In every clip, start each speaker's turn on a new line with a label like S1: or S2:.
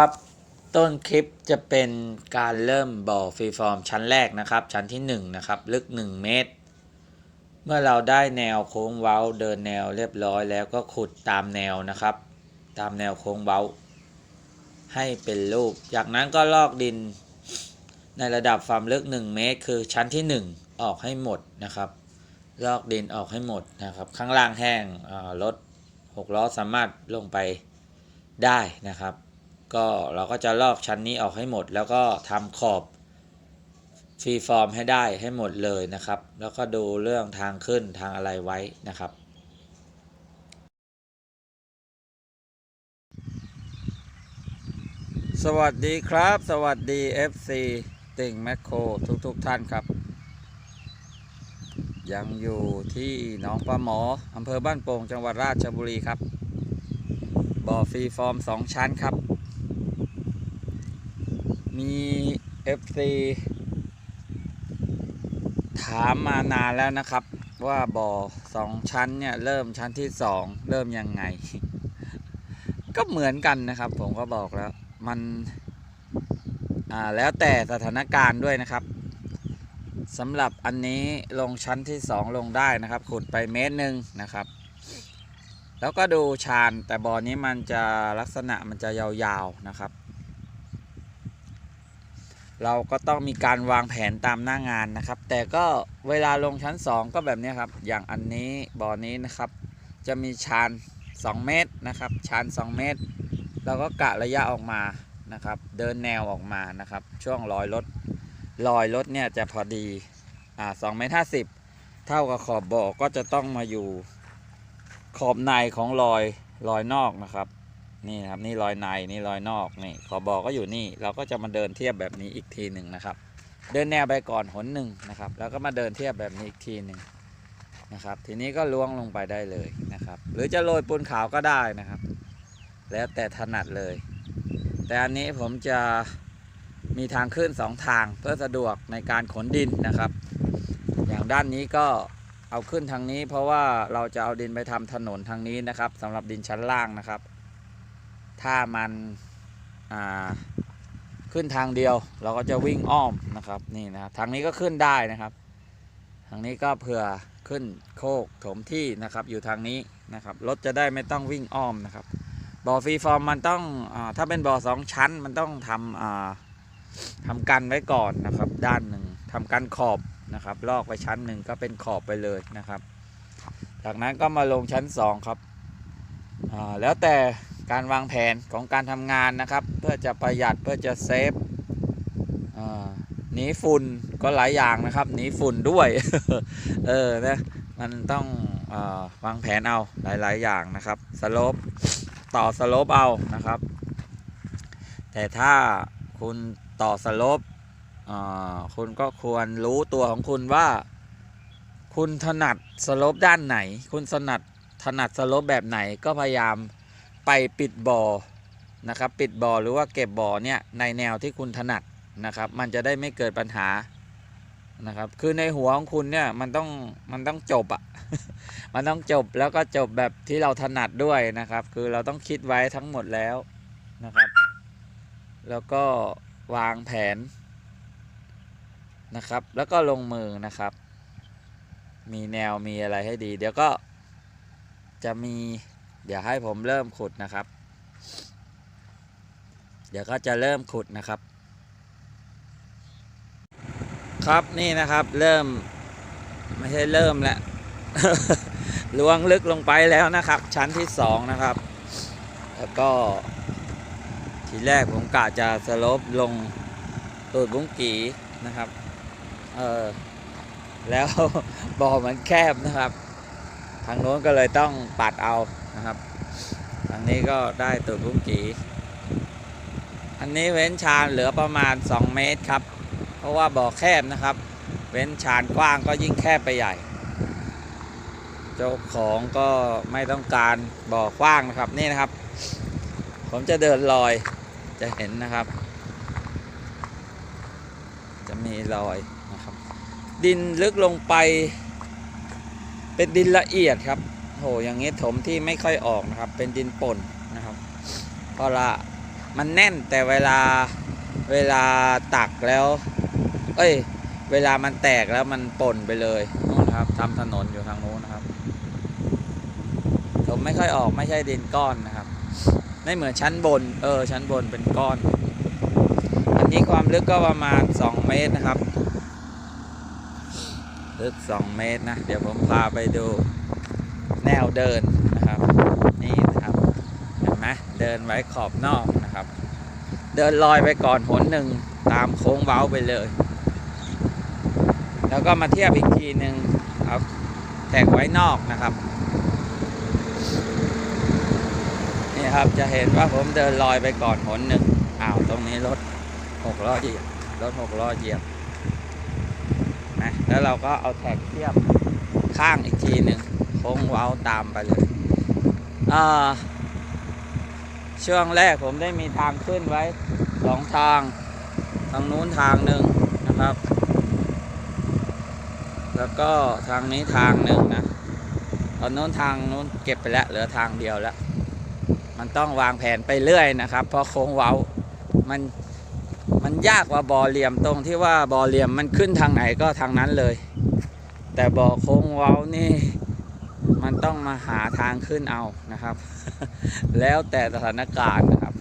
S1: ครับ ต้นคลิปจะเป็นการเริ่มบ่อฟรีฟอร์มชั้นแรกนะครับ ชั้นที่1นะครับลึก 1 เมตร เมื่อเราได้แนวโค้งเว้าเดินแนวเรียบร้อยแล้วก็ขุดตามแนวนะครับ ตามแนวโค้งเว้า ให้เป็นรูป จากนั้นก็ลอกดินในระดับความลึก 1 เมตร คือชั้นที่ 1 ออกให้หมดนะครับ ลอกดินออกให้หมดนะครับ ข้างล่างแห้งรถหกล้อสามารถลงไปได้นะครับ ก็เราก็จะลอกชั้นนี้ออกให้หมด แล้วก็ทำขอบฟรีฟอร์มให้ได้ให้หมดเลยนะครับ แล้วก็ดูเรื่องทางขึ้นทางอะไรไว้นะครับ สวัสดีครับ สวัสดี FC ติ่งแมคโครทุกๆทท่านครับ ยังอยู่ที่หนองปลาหมออำเภอบ้านโป่งจังหวัดราชบุรีครับ บ่อฟรีฟอร์ม 2 ชั้นครับ มี FC ถามมานานแล้วนะครับ ว่าบ่อ2ชั้นเนี่ยเริ่มชั้นที่2เริ่มยังไง ก็เหมือนกันนะครับ ผมก็บอกแล้ว มันอ่าแล้วแต่สถานการณ์ด้วยนะครับสำหรับอันนี้ลงชั้นที่2ลงได้นะครับ ขุดไปเมตรหนึ่งนะครับ แล้วก็ดูชานแต่บ่อนี้มันจะลักษณะมันจะยาวๆนะครับ เราก็ต้องมีการวางแผนตามหน้างานนะครับ แต่ก็เวลาลงชั้น 2 ก็แบบนี้ครับ อย่างอันนี้บ่อนี้นะครับ จะมีชาน 2 เมตรนะครับ ชาน 2 เมตร เราก็กะระยะออกมานะครับ เดินแนวออกมานะครับ ช่วงลอยรถลอยรถเนี่ยจะพอดี อ่าสองเมตรห้าสิบเท่ากับขอบบ่อก็จะต้องมาอยู่ขอบในของรอยรอยนอกนะครับ นี่นะครับนี่รอยในนี่รอยนอกนี่ขอบอก็อยู่นี่เราก็จะมาเดินเทียบแบบนี้อีกทีหนึ่งนะครับ เดินแนวไปก่อนหนหนึ่งนะครับ แล้วก็มาเดินเทียบแบบนี้อีกทีหนึ่งนะครับ ทีนี้ก็ล้วงลงไปได้เลยนะครับ หรือจะโรยปูนขาวก็ได้นะครับ แล้วแต่ถนัดเลย แต่อันนี้ผมจะมีทางขึ้นสองทางเพื่อสะดวกในการขนดินนะครับ อย่างด้านนี้ก็เอาขึ้นทางนี้ เพราะว่าเราจะเอาดินไปทำถนนทางนี้นะครับสำหรับดินชั้นล่างนะครับ ถ้ามันขึ้นทางเดียว เราก็จะวิ่งอ้อมนะครับนี่นะครับทางนี้ก็ขึ้นได้นะครับ ทางนี้ก็เผื่อขึ้นโคกถมที่นะครับอยู่ทางนี้นะครับรถจะได้ไม่ต้องวิ่งอ้อมนะครับบ่อฟรีฟอร์มมันต้องอถ้าเป็นบ่อสองชั้นมันต้องทำอ่าทำกันไว้ก่อนนะครับ ด้านหนึ่งทำกันขอบนะครับลอกไปชั้นหนึ่งก็เป็นขอบไปเลยนะครับ จากนั้นก็มาลงชั้นสองครับแล้วแต่ การวางแผนของการทำงานนะครับ เพื่อจะประหยัดเพื่อจะเซฟหนีฝุ่นก็หลายอย่างนะครับหนีฝุ่นด้วย เออนะมันต้องอวางแผนเอาหลาย ๆ อย่างนะครับสโลปต่อสโลปเอานะครับ แต่ถ้าคุณต่อสโลปคุณก็ควรรู้ตัวของคุณว่า คุณถนัดสโลปด้านไหน คุณถนัดถนัดสโลปแบบไหนก็พยายาม ไปปิดบ่อนะครับ ปิดบ่อหรือว่าเก็บบ่อเนี่ยในแนวที่คุณถนัดนะครับ มันจะได้ไม่เกิดปัญหานะครับ คือในหัวของคุณเนี่ยมันต้องมันต้องจบอะมันต้องจบแล้วก็จบแบบที่เราถนัดด้วยนะครับ คือเราต้องคิดไว้ทั้งหมดแล้วนะครับ แล้วก็วางแผนนะครับ แล้วก็ลงมือนะครับ มีแนวมีอะไรให้ดี เดี๋ยวก็จะมี เดี๋ยวให้ผมเริ่มขุดนะครับ เดี๋ยวก็จะเริ่มขุดนะครับ ครับนี่นะครับเริ่มไม่ใช่เริ่มแล้วล้วงลึกลงไปแล้วนะครับ ชั้นที่สองนะครับ แล้วก็ ทีแรกผมกะจะสลบลงตูดบุ้งกีนะครับ เออแล้วบ่อมันแคบนะครับ ทางโน้นก็เลยต้องปัดเอา นะครับทางนี้ก็ได้ตูดบุ้งกี อันนี้เว้นชานเหลือประมาณ 2 เมตรครับ เพราะว่าบ่อแคบนะครับ เว้นชานกว้างก็ยิ่งแคบไปใหญ่ เจ้าของก็ไม่ต้องการบ่อกว้างนะครับนี่นะครับ ผมจะเดินลอยจะเห็นนะครับ จะมีรอยนะครับ ดินลึกลงไปเป็นดินละเอียดครับ โหอย่างนี้ถมที่ไม่ค่อยออกนะครับ เป็นดินป่นนะครับเพราะละมันแน่นแต่เวลาเวลาตักแล้ว เอ้ย เวลามันแตกแล้วมันป่นไปเลยนู่นครับทำถนนอยู่ทางโน้นนะครับผมไม่ค่อยออกไม่ใช่ดินก้อนนะครับ ไม่เหมือนชั้นบน เออ ชั้นบนเป็นก้อน อันนี้ความลึกก็ประมาณ 2 เมตรนะครับ ลึก 2 เมตรนะ เดี๋ยวผมพาไปดู แนวเดินนะครับ นี่นะครับเห็นไหมเดินไว้ขอบนอกนะครับ เดินลอยไปก่อนหนหนึ่งตามโค้งเว้าไปเลย แล้วก็มาเทียบอีกทีหนึ่งเอาแตกไว้นอกนะครับนี่ครับจะเห็นว่าผมเดินลอยไปก่อนหนหนึ่งอ้าวตรงนี้รถหกล้อเหยียบรถหกล้อเหยียบนะแล้วเราก็เอาแท็กเทียบข้างอีกทีหนึ่ง ค้งว้าตามไปเลยอ่าช่วงแรกผมได้มีทางขึ้นไว้สองทางทางนู้นทางหนึ่งนะครับ แล้วก็ทางนี้ทางหนึ่งนะตอนนู้นทางนู้นเก็บไปแล้วเหลือทางเดียวแล้ว มันต้องวางแผนไปเรื่อยนะครับ เพราะโค้งเว้ามันมันยากกว่าบ่อเหลี่ยมตรงที่ว่าบ่อเหลี่ยมมันขึ้นทางไหนก็ทางนั้นเลย แต่บ่อโค้งเว้านี่ มันต้องมาหาทางขึ้นเอานะครับ แล้วแต่สถานการณ์นะครับ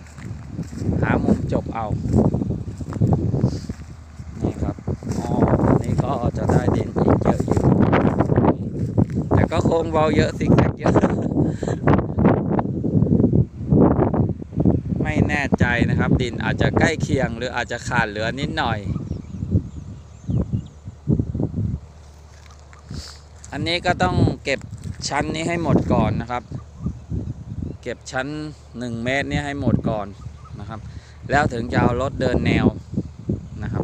S1: หามุมจบเอา นี่ครับอ๋ออันนี้ก็จะได้ดินอีกเยอะอยู่ แต่ก็โค้งเบาเยอะซิกแซกเยอะไม่แน่ใจนะครับ ดินอาจจะใกล้เคียงหรืออาจจะขาดเหลือนิดหน่อย อันนี้ก็ต้องเก็บ ชั้นนี้ให้หมดก่อนนะครับ เก็บชั้น 1 เมตรนี้ให้หมดก่อนนะครับ แล้วถึงจะเอารถเดินแนวนะครับ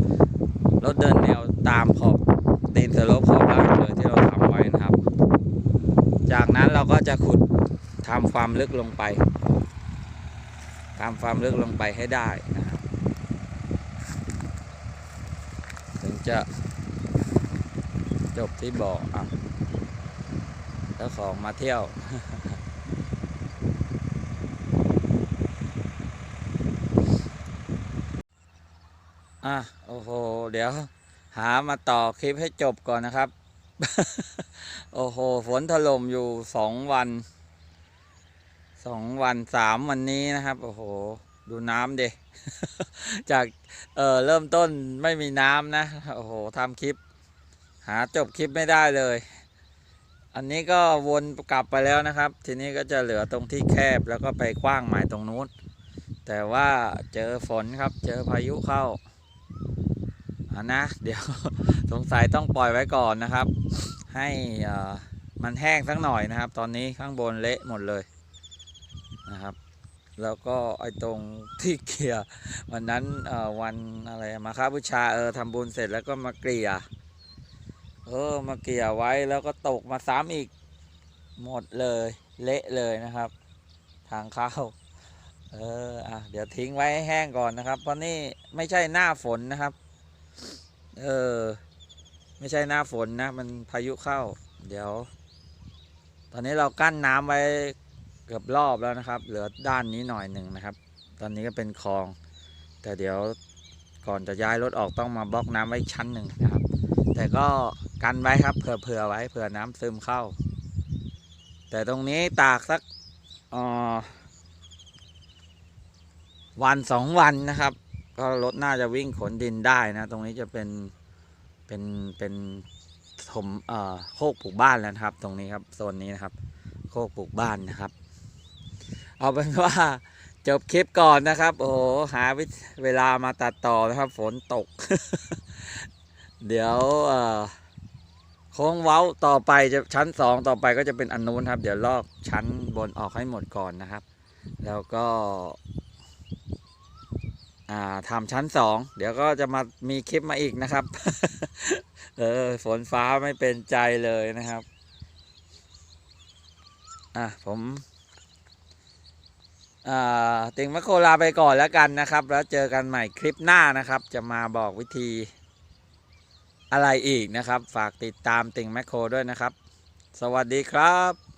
S1: รถเดินแนวตามขอบตีนเสโลขอบล่างเลยที่เราทำไว้นะครับ จากนั้นเราก็จะขุดทำความลึกลงไปทำความลึกลงไปให้ได้นะครับถึงจะจบที่บ่ออะ แล้วของมาเที่ยว อะ โอ้โห เดี๋ยว หามาต่อคลิปให้จบก่อนนะครับ โอ้โห ฝนถล่มอยู่สองวัน สองวันสามวันนี้นะครับ โอ้โห ดูน้ำเดจาก เออเริ่มต้นไม่มีน้ำนะ โอ้โหทำคลิป หาจบคลิปไม่ได้เลย อันนี้ก็วนกลับไปแล้วนะครับ ทีนี้ก็จะเหลือตรงที่แคบแล้วก็ไปกว้างใหม่ตรงนู้น แต่ว่าเจอฝนครับ เจอพายุเข้าอะนะ เดี๋ยวสงสัยต้องปล่อยไว้ก่อนนะครับ ให้มันแห้งสักหน่อยนะครับ ตอนนี้ข้างบนเละหมดเลยนะครับ แล้วก็ไอ้ตรงที่เกลี่ยวันนั้นวันอะไรมาค้าบูชาเออทำบุญเสร็จแล้วก็มาเกลี่ย เออมาเกี่ยไว้แล้วก็ตกมาซ้ำอีก หมดเลยเละเลยนะครับ ทางเข้าเอออะเดี๋ยวทิ้งไว้ให้แห้งก่อนนะครับ เพราะนี่ไม่ใช่หน้าฝนนะครับ เออ ไม่ใช่หน้าฝนนะ มันพายุเข้า เดี๋ยว ตอนนี้เรากั้นน้ำไว้เกือบรอบแล้วนะครับ เหลือด้านนี้หน่อยหนึ่งนะครับ ตอนนี้ก็เป็นคลอง แต่เดี๋ยวก่อนจะย้ายรถออกต้องมาบล็อกน้ำไว้ชั้นหนึ่งนะครับ แต่ก็ กันไว้ครับเผื่อเผื่อไว้เผื่อน้ำซึมเข้า แต่ตรงนี้ตากสักวันสองวันนะครับ ก็รถน่าจะวิ่งขนดินได้นะ ตรงนี้จะเป็นเป็นเป็นถมเอ่อโคกปลูกบ้านแล้วครับ ตรงนี้ครับโซนนี้นะครับ โคกปลูกบ้านนะครับ เอาเป็นว่าจบคลิปก่อนนะครับ โอ้โหหาวเวลามาตัดต่อนะครับ ฝนตก เดี๋ยวเอ่อ ค้งเว้าต่อไปจะชั้นสองต่อไปก็จะเป็นอันนู้นครับ เดี๋ยวลอกชั้นบนออกให้หมดก่อนนะครับ แล้วก็ทำชั้นสองเดี๋ยวก็จะมามีคลิปมาอีกนะครับ เออฝนฟ้าไม่เป็นใจเลยนะครับ อะผมติงมะโคลาไปก่อนแล้วกันนะครับ แล้วเจอกันใหม่คลิปหน้านะครับ จะมาบอกวิธี อะไรอีกนะครับ ฝากติดตามติ่งแมคโครด้วยนะครับ สวัสดีครับ